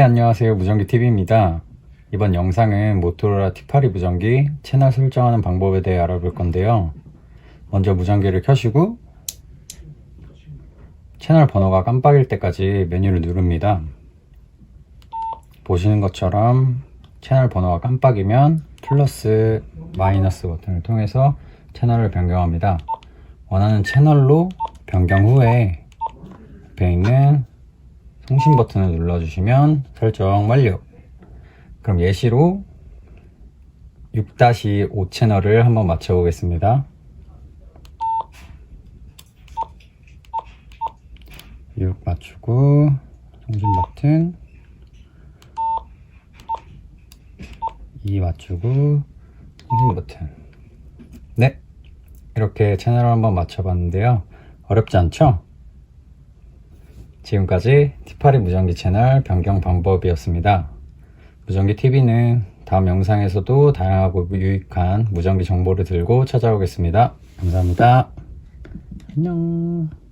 네, 안녕하세요. 무전기TV입니다. 이번 영상은 모토로라 T82 무전기 채널 설정하는 방법에 대해 알아볼 건데요. 먼저 무전기를 켜시고 채널 번호가 깜빡일 때까지 메뉴를 누릅니다. 보시는 것처럼 채널 번호가 깜빡이면 플러스 마이너스 버튼을 통해서 채널을 변경합니다. 원하는 채널로 변경 후에 옆에 있는 송신 버튼을 눌러주시면 설정 완료. 그럼 예시로 6-5 채널을 한번 맞춰보겠습니다. 6 맞추고 송신 버튼 2 맞추고 송신 버튼 네 이렇게 채널을 한번 맞춰봤는데요 어렵지 않죠? 지금까지 티파리 무전기 채널 변경 방법이었습니다. 무전기 TV는 다음 영상에서도 다양하고 유익한 무전기 정보를 들고 찾아오겠습니다. 감사합니다. 안녕.